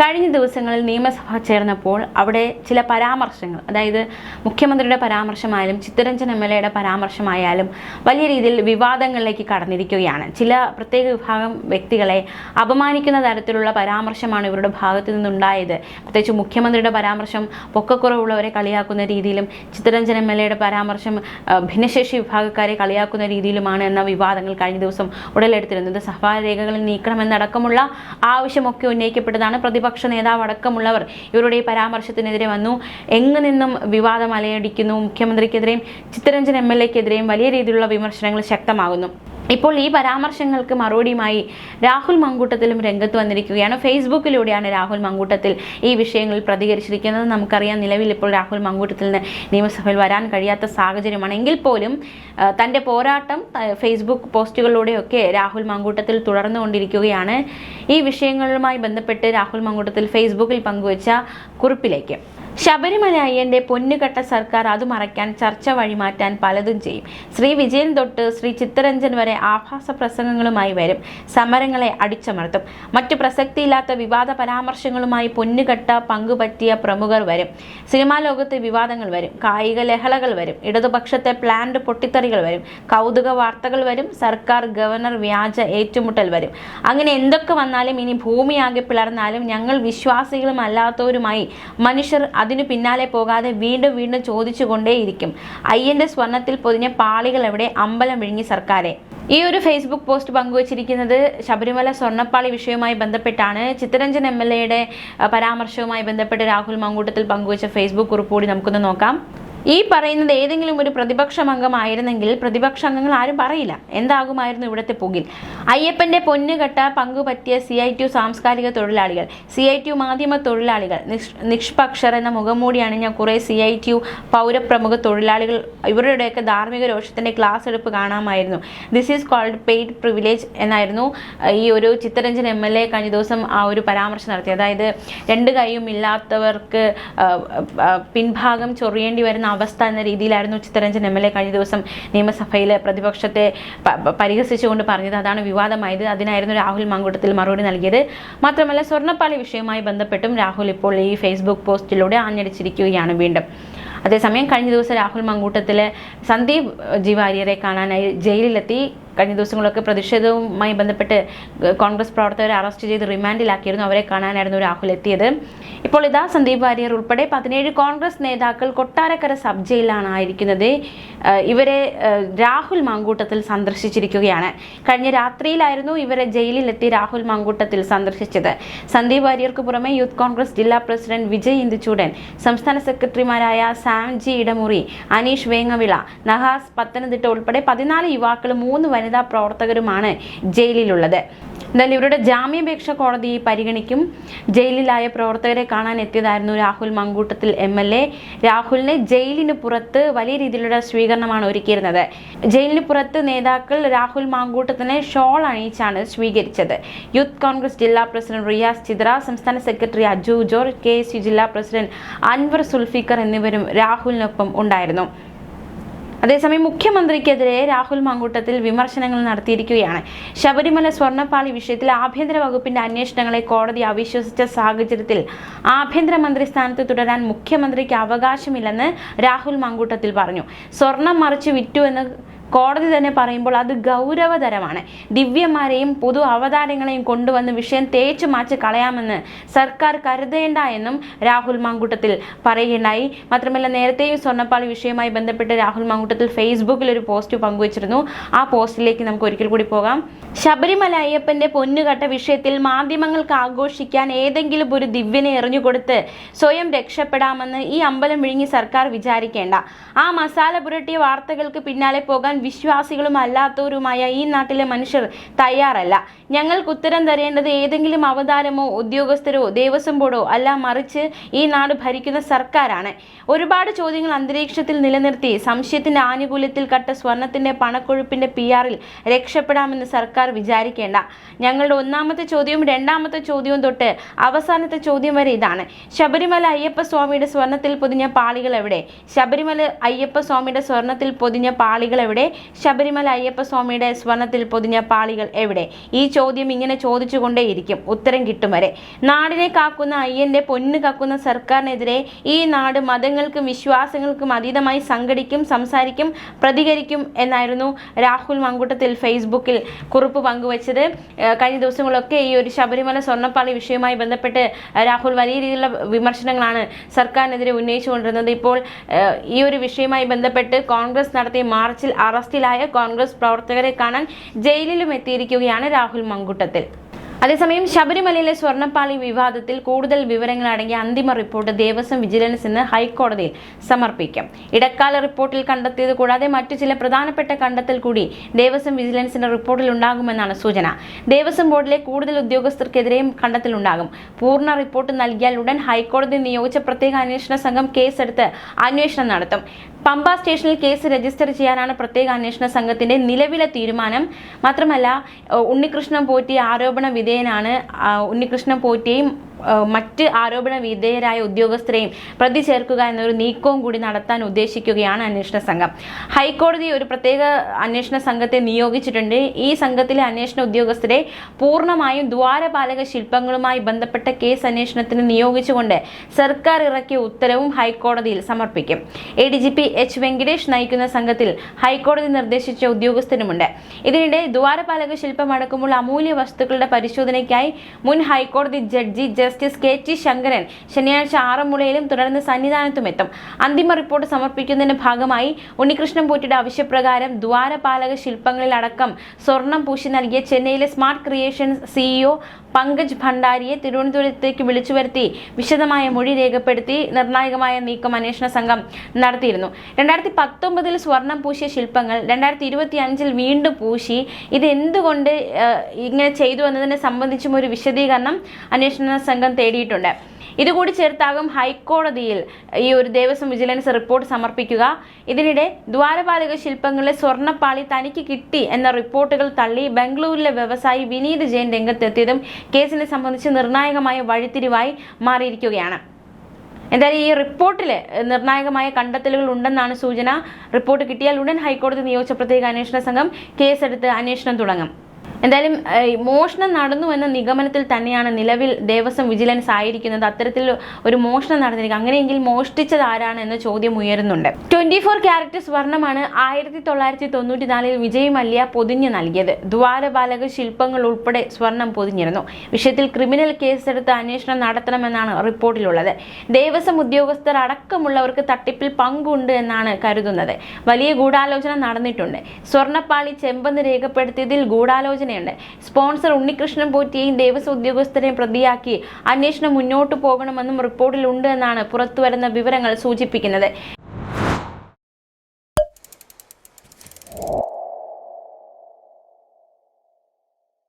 കഴിഞ്ഞ ദിവസങ്ങളിൽ നിയമസഭ ചേർന്നപ്പോൾ അവിടെ ചില പരാമർശങ്ങൾ അതായത് മുഖ്യമന്ത്രിയുടെ പരാമർശമായാലും ചിത്തരഞ്ജൻ എം എൽ എയുടെ പരാമർശമായാലും വലിയ രീതിയിൽ വിവാദങ്ങളിലേക്ക് കടന്നിരിക്കുകയാണ്. ചില പ്രത്യേക വിഭാഗം വ്യക്തികളെ അപമാനിക്കുന്ന തരത്തിലുള്ള പരാമർശമാണ് ഇവരുടെ ഭാഗത്തു നിന്നുണ്ടായത്. പ്രത്യേകിച്ച് മുഖ്യമന്ത്രിയുടെ പരാമർശം പൊക്കക്കുറവുള്ളവരെ കളിയാക്കുന്ന രീതിയിലും ചിത്തരഞ്ജൻ എം എൽ എയുടെ പരാമർശം ഭിന്നശേഷി വിഭാഗക്കാരെ കളിയാക്കുന്ന രീതിയിലുമാണ് എന്ന വിവാദങ്ങൾ കഴിഞ്ഞ ദിവസം ഉടലെടുത്തിരുന്നത്. സഭാരേഖകളിൽ നീക്കണമെന്നടക്കമുള്ള ആവശ്യമൊക്കെ ഉന്നയിക്കപ്പെട്ടതാണ് പ്രതിപക്ഷ നേതാവ് അടക്കമുള്ളവർ ഇവരുടെ പരാമർശത്തിനെതിരെ വന്നു. എങ്ങു നിന്നും വിവാദം അലയടിക്കുന്നു? മുഖ്യമന്ത്രിക്കെതിരെയും ചിത്തരഞ്ജൻ എം എൽ എക്കെതിരെയും വലിയ രീതിയിലുള്ള വിമർശനങ്ങൾ ശക്തമാകുന്നു. ഇപ്പോൾ ഈ പരാമർശങ്ങൾക്ക് മറുപടിയുമായി രാഹുൽ മങ്കൂട്ടത്തിലും രംഗത്ത് വന്നിരിക്കുകയാണ്. ഫേസ്ബുക്കിലൂടെയാണ് രാഹുൽ മങ്കൂട്ടത്തിൽ ഈ വിഷയങ്ങളിൽ പ്രതികരിച്ചിരിക്കുന്നത്. നമുക്കറിയാം നിലവിൽ ഇപ്പോൾ രാഹുൽ മങ്കൂട്ടത്തിന് നിയമസഭയിൽ വരാൻ കഴിയാത്ത സാഹചര്യമാണ്. എങ്കിൽ പോലും തന്റെ പോരാട്ടം ഫേസ്ബുക്ക് പോസ്റ്റുകളിലൂടെയൊക്കെ രാഹുൽ മങ്കൂട്ടത്തിൽ തുടർന്നുകൊണ്ടിരിക്കുകയാണ്. ഈ വിഷയങ്ങളുമായി ബന്ധപ്പെട്ട് രാഹുൽ മങ്കൂട്ടത്തിൽ ഫേസ്ബുക്കിൽ പങ്കുവച്ച കുറിപ്പിലേക്ക്. ശബരിമല അയ്യന്റെ പൊന്നുകെട്ട സർക്കാർ അത് മറയ്ക്കാൻ ചർച്ച വഴിമാറ്റാൻ പലതും ചെയ്യും. ശ്രീ വിജയൻ തൊട്ട് ശ്രീ ചിത്തരഞ്ജൻ വരെ ആഭാസ പ്രസംഗങ്ങളുമായി വരും. സമരങ്ങളെ അടിച്ചമർത്തും. മറ്റു പ്രസക്തിയില്ലാത്ത വിവാദ പരാമർശങ്ങളുമായി പൊന്നുകെട്ട പങ്കുപറ്റിയ പ്രമുഖർ വരും. സിനിമാ ലോകത്തെ വിവാദങ്ങൾ വരും. കായിക ലഹളകൾ വരും. ഇടതുപക്ഷത്തെ പ്ലാന്റ് പൊട്ടിത്തെറികൾ വരും. കൗതുക വാർത്തകൾ വരും. സർക്കാർ ഗവർണർ വ്യാജ ഏറ്റുമുട്ടൽ വരും. അങ്ങനെ എന്തൊക്കെ വന്നാലും ഇനി ഭൂമിയാകെ പിളർന്നാലും ഞങ്ങൾ വിശ്വാസികളും അല്ലാത്തവരുമായി മനുഷ്യർ അതിനു പിന്നാലെ പോകാതെ വീണ്ടും വീണ്ടും ചോദിച്ചുകൊണ്ടേയിരിക്കും. അയ്യന്റെ സ്വർണത്തിൽ പൊതിഞ്ഞ പാളികൾ എവിടെ? അമ്പലം വിഴുങ്ങി സർക്കാരെ. ഈ ഒരു ഫേസ്ബുക്ക് പോസ്റ്റ് പങ്കുവച്ചിരിക്കുന്നത് ശബരിമല സ്വർണപ്പാളി വിഷയവുമായി ബന്ധപ്പെട്ടാണ്. ചിത്തരഞ്ജൻ എം എൽ എയുടെ പരാമർശവുമായി ബന്ധപ്പെട്ട് രാഹുൽ മങ്കൂട്ടത്തിൽ പങ്കുവച്ച ഫേസ്ബുക്ക് കുറിപ്പ് കൂടി നമുക്കൊന്ന് നോക്കാം. ഈ പറയുന്നത് ഏതെങ്കിലും ഒരു പ്രതിപക്ഷ അംഗമായിരുന്നെങ്കിൽ പ്രതിപക്ഷ അംഗങ്ങൾ ആരും പറയില്ല. എന്താകുമായിരുന്നു ഇവിടുത്തെ പുകിൽ? അയ്യപ്പന്റെ പൊന്നുകെട്ട പങ്കുപറ്റിയ സി ഐ ടി സാംസ്കാരിക തൊഴിലാളികൾ സി ഐ ടി മാധ്യമ തൊഴിലാളികൾ നിഷ് നിഷ്പക്ഷർ എന്ന മുഖംമൂടി അണിഞ്ഞ കുറേ സി ഐ ടി പൗരപ്രമുഖ തൊഴിലാളികൾ ഇവരുടെയൊക്കെ ധാർമ്മിക രോഷത്തിന്റെ ക്ലാസ് എടുപ്പ് കാണാമായിരുന്നു. This is called paid privilege എന്നായിരുന്നു. ഈ ഒരു ചിത്തരഞ്ജൻ എം എൽ എ കഴിഞ്ഞ ദിവസം ആ ഒരു പരാമർശം നടത്തി. അതായത് രണ്ട് കൈയും ഇല്ലാത്തവർക്ക് പിൻഭാഗം ചൊറിയേണ്ടി വരുന്ന അവസ്ഥ എന്ന രീതിയിലായിരുന്നു ചിത്തരഞ്ജൻ എം എൽ എ കഴിഞ്ഞ ദിവസം നിയമസഭയിൽ പ്രതിപക്ഷത്തെ പരിഹസിച്ചുകൊണ്ട് പറഞ്ഞത്. അതാണ് വിവാദമായത്. അതിനായിരുന്നു രാഹുൽ മാങ്കൂട്ടത്തിൽ മറുപടി നൽകിയത്. മാത്രമല്ല സ്വർണപ്പാളി വിഷയവുമായി ബന്ധപ്പെട്ടും രാഹുൽ ഇപ്പോൾ ഈ ഫേസ്ബുക്ക് പോസ്റ്റിലൂടെ ആഞ്ഞടിച്ചിരിക്കുകയാണ് വീണ്ടും. അതേസമയം കഴിഞ്ഞ ദിവസം രാഹുൽ മങ്കൂട്ടത്തിലെ സന്ദീപ് ജിവാരിയരെ കാണാനായി ജയിലിലെത്തി. കഴിഞ്ഞ ദിവസങ്ങളൊക്കെ പ്രതിഷേധവുമായി ബന്ധപ്പെട്ട് കോൺഗ്രസ് പ്രവർത്തകരെ അറസ്റ്റ് ചെയ്ത് റിമാൻഡിലാക്കിയിരുന്നു അവരെ കാണാനായിരുന്നു രാഹുൽ എത്തിയത്. ഇപ്പോൾ ഇതാ സന്ദീപ് വാര്യർ ഉൾപ്പെടെ പതിനേഴ് കോൺഗ്രസ് നേതാക്കൾ കൊട്ടാരക്കര സബ് ജയിലാണ് ആയിരിക്കുന്നത് ഇവരെ രാഹുൽ മാങ്കൂട്ടത്തിൽ സന്ദർശിച്ചിരിക്കുകയാണ്. കഴിഞ്ഞ രാത്രിയിലായിരുന്നു ഇവരെ ജയിലിലെത്തി രാഹുൽ മാങ്കൂട്ടത്തിൽ സന്ദർശിച്ചത്. സന്ദീപ് വാര്യർക്ക് പുറമെ യൂത്ത് കോൺഗ്രസ് ജില്ലാ പ്രസിഡന്റ് വിജയ് ഇന്ദുചൂടൻ സംസ്ഥാന സെക്രട്ടറിമാരായ സാം ജി ഇടമുറി അനീഷ് വേങ്ങവിള നഹാസ് പത്തനംതിട്ട ഉൾപ്പെടെ പതിനാല് യുവാക്കളും മൂന്ന് വനിതാ പ്രവർത്തകരുമാണ് ജയിലിലുള്ളത്. എന്തായാലും ഇവരുടെ ജാമ്യാപേക്ഷ കോടതി പരിഗണിക്കും. ജയിലിലായ പ്രവർത്തകരെ കാണാൻ എത്തിയതായിരുന്നു Rahul Mamkootathil M L A. രാഹുലിനെ ജയിലിന് പുറത്ത് വലിയ രീതിയിലുള്ള സ്വീകരണമാണ് ഒരുക്കിയിരുന്നത്. ജയിലിന് പുറത്ത് നേതാക്കൾ രാഹുൽ മാങ്കൂട്ടത്തിനെ ഷോൾ അണിയിച്ചാണ് സ്വീകരിച്ചത്. യൂത്ത് കോൺഗ്രസ് ജില്ലാ പ്രസിഡന്റ് റിയാസ് ചിത്ര സംസ്ഥാന സെക്രട്ടറി അജു ജോർജ് കെ ജില്ലാ പ്രസിഡന്റ് അൻവർ സുൽഫിക്കർ എന്നിവരും രാഹുലിനൊപ്പം ഉണ്ടായിരുന്നു. അതേസമയം മുഖ്യമന്ത്രിക്കെതിരെ രാഹുൽ മങ്കൂട്ടത്തിൽ വിമർശനങ്ങൾ നടത്തിയിരിക്കുകയാണ്. ശബരിമല സ്വർണപ്പാളി വിഷയത്തിൽ ആഭ്യന്തര വകുപ്പിന്റെ അന്വേഷണങ്ങളെ കോടതി അവിശ്വസിച്ച സാഹചര്യത്തിൽ ആഭ്യന്തരമന്ത്രി സ്ഥാനത്ത് തുടരാൻ മുഖ്യമന്ത്രിക്ക് അവകാശമില്ലെന്ന് രാഹുൽ മങ്കൂട്ടത്തിൽ പറഞ്ഞു. സ്വർണം മറിച്ച് വിറ്റു എന്ന് കോടതി തന്നെ പറയുമ്പോൾ അത് ഗൗരവതരമാണ്. ദിവ്യന്മാരെയും പുതു അവതാരങ്ങളെയും കൊണ്ടുവന്ന് വിഷയം തേച്ചു മാച്ച് കളയാമെന്ന് സർക്കാർ കരുതേണ്ട എന്നും രാഹുൽ മാങ്കൂട്ടത്തിൽ പറയുകയുണ്ടായി. മാത്രമല്ല നേരത്തെയും സ്വർണപ്പാളി വിഷയവുമായി ബന്ധപ്പെട്ട് രാഹുൽ മാങ്കൂട്ടത്തിൽ ഫേസ്ബുക്കിൽ ഒരു പോസ്റ്റ് പങ്കുവച്ചിരുന്നു. ആ പോസ്റ്റിലേക്ക് നമുക്ക് ഒരിക്കൽ കൂടി പോകാം. ശബരിമല അയ്യപ്പന്റെ പൊന്നുകട്ട വിഷയത്തിൽ മാധ്യമങ്ങൾക്ക് ആഘോഷിക്കാൻ ഏതെങ്കിലും ഒരു ദിവ്യനെ എറിഞ്ഞുകൊടുത്ത് സ്വയം രക്ഷപ്പെടാമെന്ന് ഈ അമ്പലം വിഴുങ്ങി സർക്കാർ വിചാരിക്കേണ്ട. ആ മസാല പുരട്ടിയ വാർത്തകൾക്ക് പിന്നാലെ പോകാൻ വിശ്വാസികളും അല്ലാത്തവരുമായ ഈ നാട്ടിലെ മനുഷ്യർ തയ്യാറല്ല. ഞങ്ങൾക്ക് ഉത്തരം തരേണ്ടത് ഏതെങ്കിലും അവതാരമോ ഉദ്യോഗസ്ഥരോ ദേവസ്വം ബോർഡോ അല്ല മറിച്ച് ഈ നാട് ഭരിക്കുന്ന സർക്കാരാണ്. ഒരുപാട് ചോദ്യങ്ങൾ അന്തരീക്ഷത്തിൽ നിലനിർത്തി സംശയത്തിന്റെ ആനുകൂല്യത്തിൽ കട്ട സ്വർണത്തിന്റെ പണക്കൊഴുപ്പിന്റെ പി ആറിൽ രക്ഷപ്പെടാമെന്ന് സർക്കാർ വിചാരിക്കേണ്ട. ഞങ്ങളുടെ ഒന്നാമത്തെ ചോദ്യവും രണ്ടാമത്തെ ചോദ്യവും തൊട്ട് അവസാനത്തെ ചോദ്യം വരെ ഇതാണ്. ശബരിമല അയ്യപ്പ സ്വാമിയുടെ സ്വർണത്തിൽ പൊതിഞ്ഞ പാളികൾ എവിടെ? ശബരിമല അയ്യപ്പ സ്വാമിയുടെ സ്വർണത്തിൽ പൊതിഞ്ഞ പാളികൾ എവിടെ? ശബരിമല അയ്യപ്പ സ്വാമിയുടെ സ്വർണത്തിൽ പൊതിഞ്ഞ പാളികൾ എവിടെ? ഈ ചോദ്യം ഇങ്ങനെ ചോദിച്ചുകൊണ്ടേയിരിക്കും. ഉത്തരം കിട്ടും വരെ. നാടിനെ കാക്കുന്ന അയ്യന്റെ പൊന്നു കാക്കുന്ന സർക്കാരിനെതിരെ ഈ നാട് മതങ്ങൾക്കും വിശ്വാസങ്ങൾക്കും അതീതമായി സംഘടിക്കും സംസാരിക്കും പ്രതികരിക്കും എന്നായിരുന്നു രാഹുൽ മങ്കുട്ടത്തിൽ ഫേസ്ബുക്കിൽ കുറിപ്പ് പങ്കുവച്ചത്. കഴിഞ്ഞ ദിവസങ്ങളൊക്കെ ഈ ഒരു ശബരിമല സ്വർണപ്പാളി വിഷയവുമായി ബന്ധപ്പെട്ട് രാഹുൽ വലിയ രീതിയിലുള്ള വിമർശനങ്ങളാണ് സർക്കാരിനെതിരെ ഉന്നയിച്ചുകൊണ്ടിരുന്നത്. ഇപ്പോൾ ഈ ഒരു വിഷയവുമായി ബന്ധപ്പെട്ട് കോൺഗ്രസ് നടത്തിയ മാർച്ചിൽ അറസ്റ്റിലായ കോൺഗ്രസ് പ്രവർത്തകരെ കാണാൻ ജയിലിലും എത്തിയിരിക്കുകയാണ് രാഹുൽ മങ്കുട്ടത്തിൽ. അതേസമയം ശബരിമലയിലെ സ്വർണപ്പാളി വിവാദത്തിൽ കൂടുതൽ വിവരങ്ങൾ അടങ്ങിയ അന്തിമ റിപ്പോർട്ട് ദേവസ്വം വിജിലൻസ് ഇന്ന് ഹൈക്കോടതിയിൽ സമർപ്പിക്കും. ഇടക്കാല റിപ്പോർട്ടിൽ കണ്ടെത്തിയത് കൂടാതെ മറ്റു ചില പ്രധാനപ്പെട്ട കണ്ടെത്തൽ കൂടി ദേവസ്വം വിജിലൻസിന്റെ റിപ്പോർട്ടിൽ ഉണ്ടാകുമെന്നാണ് സൂചന. ദേവസ്വം ബോർഡിലെ കൂടുതൽ ഉദ്യോഗസ്ഥർക്കെതിരെയും കണ്ടെത്തലുണ്ടാകും പൂർണ റിപ്പോർട്ട് നൽകിയാൽ ഉടൻ ഹൈക്കോടതി നിയോഗിച്ച പ്രത്യേക അന്വേഷണ സംഘം കേസെടുത്ത് അന്വേഷണം നടത്തും. പമ്പ സ്റ്റേഷനിൽ കേസ് രജിസ്റ്റർ ചെയ്യാനാണ് പ്രത്യേക അന്വേഷണ സംഘത്തിന്റെ നിലവിലെ തീരുമാനം. മാത്രമല്ല ഉണ്ണികൃഷ്ണൻ പോറ്റി ആരോപണ വിധേയനാണ് ഉണ്ണികൃഷ്ണൻ പോറ്റിയെയും ഏഹ് മറ്റ് ആരോപണ വിധേയരായ ഉദ്യോഗസ്ഥരെയും പ്രതി ചേർക്കുക എന്നൊരു നീക്കവും കൂടി നടത്താൻ ഉദ്ദേശിക്കുകയാണ് അന്വേഷണ സംഘം. ഹൈക്കോടതി ഒരു പ്രത്യേക അന്വേഷണ സംഘത്തെ നിയോഗിച്ചിട്ടുണ്ട്. ഈ സംഘത്തിലെ അന്വേഷണ ഉദ്യോഗസ്ഥരെ പൂർണമായും ദ്വാരപാലക ശില്പങ്ങളുമായി ബന്ധപ്പെട്ട കേസ് അന്വേഷണത്തിന് നിയോഗിച്ചുകൊണ്ട് സർക്കാർ ഇറക്കിയ ഉത്തരവും ഹൈക്കോടതിയിൽ സമർപ്പിക്കും. A D G P H Venkatesh നയിക്കുന്ന സംഘത്തിൽ ഹൈക്കോടതി നിർദ്ദേശിച്ച ഉദ്യോഗസ്ഥരുമുണ്ട്. ഇതിനിടെ ദ്വാരപാലക ശില്പം അടക്കമുള്ള അമൂല്യ വസ്തുക്കളുടെ പരിശോധനയ്ക്കായി മുൻ ഹൈക്കോടതി judge justice K T Sankaran ശനിയാഴ്ച ആറന്മുളയിലും തുടർന്ന് സന്നിധാനത്തും എത്തും. അന്തിമ റിപ്പോർട്ട് സമർപ്പിക്കുന്നതിന്റെ ഭാഗമായി ഉണ്ണികൃഷ്ണൻ പോറ്റിയുടെ ആവശ്യപ്രകാരം ദ്വാരപാലക ശില്പങ്ങളിലടക്കം സ്വർണം പൂശി നൽകിയ ചെന്നൈയിലെ സ്മാർട്ട് ക്രിയേഷൻസ് സിഇഒ പങ്കജ് ഭണ്ഡാരിയെ തിരുവനന്തപുരത്തേക്ക് വിളിച്ചു വരുത്തി വിശദമായ മൊഴി രേഖപ്പെടുത്തി നിർണായകമായ നീക്കം അന്വേഷണ സംഘം നടത്തിയിരുന്നു. രണ്ടായിരത്തി പത്തൊമ്പതിൽ സ്വർണം പൂശിയ ശില്പങ്ങൾ രണ്ടായിരത്തി ഇരുപത്തി അഞ്ചിൽ വീണ്ടും പൂശി. ഇത് എന്തുകൊണ്ട് ഇങ്ങനെ ചെയ്തു എന്നതിനെ സംബന്ധിച്ചും ഒരു വിശദീകരണം അന്വേഷണ സംഘം തേടിയിട്ടുണ്ട്. ഇതുകൂടി ചേർത്താകും ഹൈക്കോടതിയിൽ ഈ ഒരു ദേവസ്വം വിജിലൻസ് റിപ്പോർട്ട് സമർപ്പിക്കുക. ഇതിനിടെ ദ്വാരപാലക ശില്പങ്ങളിലെ സ്വർണപ്പാളി തനിക്ക് കിട്ടി എന്ന റിപ്പോർട്ടുകൾ തള്ളി ബംഗളൂരിലെ വ്യവസായി വിനീത് ജെയിൻ രംഗത്തെത്തിയതും കേസിനെ സംബന്ധിച്ച് നിർണായകമായ വഴിത്തിരിവായി മാറിയിരിക്കുകയാണ്. എന്തായാലും ഈ റിപ്പോർട്ടിൽ നിർണായകമായ കണ്ടെത്തലുകൾ ഉണ്ടെന്നാണ് സൂചന. റിപ്പോർട്ട് കിട്ടിയാൽ ഉടൻ ഹൈക്കോടതി നിയോഗിച്ച പ്രത്യേക അന്വേഷണ സംഘം കേസെടുത്ത് അന്വേഷണം തുടങ്ങും. എന്തായാലും മോഷണം നടന്നു എന്ന നിഗമനത്തിൽ തന്നെയാണ് നിലവിൽ ദേവസ്വം വിജിലൻസ് ആയിരിക്കുന്നത്. അത്തരത്തിൽ ഒരു മോഷണം നടന്നിരിക്കുക അങ്ങനെയെങ്കിൽ മോഷ്ടിച്ചത് ആരാണ് എന്ന ചോദ്യം ഉയരുന്നുണ്ട്. ട്വന്റി ഫോർ ക്യാരറ്റ് സ്വർണമാണ് ആയിരത്തി തൊള്ളായിരത്തി തൊണ്ണൂറ്റി നാലിൽ വിജയ് മല്യ പൊതിഞ്ഞു നൽകിയത്. ദ്വാരപാലക ശില്പങ്ങൾ ഉൾപ്പെടെ സ്വർണം പൊതിഞ്ഞിരുന്നു. വിഷയത്തിൽ ക്രിമിനൽ കേസെടുത്ത് അന്വേഷണം നടത്തണമെന്നാണ് റിപ്പോർട്ടിലുള്ളത്. ദേവസ്വം ഉദ്യോഗസ്ഥർ അടക്കമുള്ളവർക്ക് തട്ടിപ്പിൽ പങ്കുണ്ട് എന്നാണ് കരുതുന്നത്. വലിയ ഗൂഢാലോചന നടന്നിട്ടുണ്ട്. സ്വർണപ്പാളി ചെമ്പെന്ന് രേഖപ്പെടുത്തിയതിൽ ഗൂഢാലോചനയുണ്ട് സ്പോൺസർ ഉണ്ണികൃഷ്ണൻ പോറ്റിയെയും ദേവസ്വം ഉദ്യോഗസ്ഥരെയും പ്രതിയാക്കി അന്വേഷണം മുന്നോട്ടു പോകണമെന്നും റിപ്പോർട്ടിലുണ്ട് എന്നാണ് പുറത്തുവരുന്ന വിവരങ്ങൾ സൂചിപ്പിക്കുന്നത്.